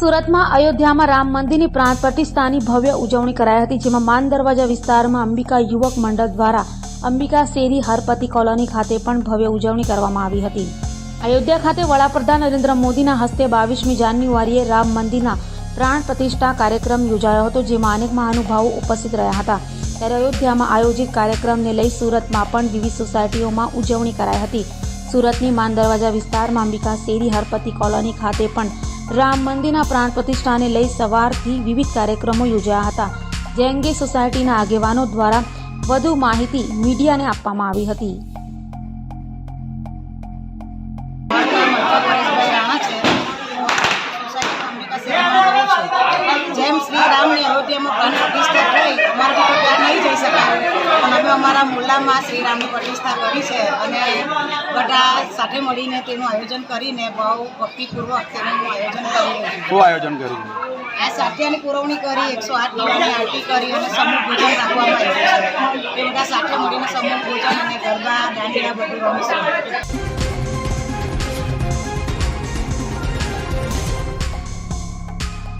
સુરતમાં અયોધ્યામાં રામ મંદિરની પ્રાણ પ્રતિષ્ઠાની ભવ્ય ઉજવણી કરાઈ હતી, જેમાં માન દરવાજા વિસ્તારમાં અંબિકા યુવક મંડળ દ્વારા અંબિકા શેરી હરપતિ કોલોની ખાતે પણ ભવ્ય ઉજવણી કરવામાં આવી હતી. અયોધ્યા ખાતે વડાપ્રધાન નરેન્દ્ર મોદીના હસ્તે બાવીસમી જાન્યુઆરીએ રામ મંદિરના પ્રાણ પ્રતિષ્ઠા કાર્યક્રમ યોજાયો હતો, જેમાં અનેક મહાનુભાવો ઉપસ્થિત રહ્યા હતા. ત્યારે અયોધ્યામાં આયોજિત કાર્યક્રમને લઈ સુરતમાં પણ વિવિધ સોસાયટીઓમાં ઉજવણી કરાઈ હતી. સુરતની માન દરવાજા વિસ્તારમાં અંબિકા શેરી હરપતિ કોલોની ખાતે પણ રામ મંદિરના પ્રાણ પ્રતિષ્ઠાને લઈ સવારથી વિવિધ કાર્યક્રમો યોજાયા હતા, જે અંગે સોસાયટીના આગેવાનો દ્વારા વધુ માહિતી મીડિયાને આપવામાં આવી હતી. જેમ શ્રી રામની અયોધ્યામાં પ્રાણ પ્રતિષ્ઠા શકાય અમે અમારા મુલ્લામાં શ્રી રામની પ્રતિષ્ઠા કરી છે અને બધા સાથે મળીને તેનું આયોજન કરીને બહુ ભક્તિપૂર્વક તેનું આયોજન કરી છે શું આયોજન કર્યું? આ સાથેની પુરવણી કરી એકસો આઠ દીવાની આરતી કરી અને સમૂહ ભોજન રાખવામાં આવ્યું છે. એ બધા સાથે મળીને સમૂહ ભોજન અને ગરબા દાંડિયા બધું રમીશું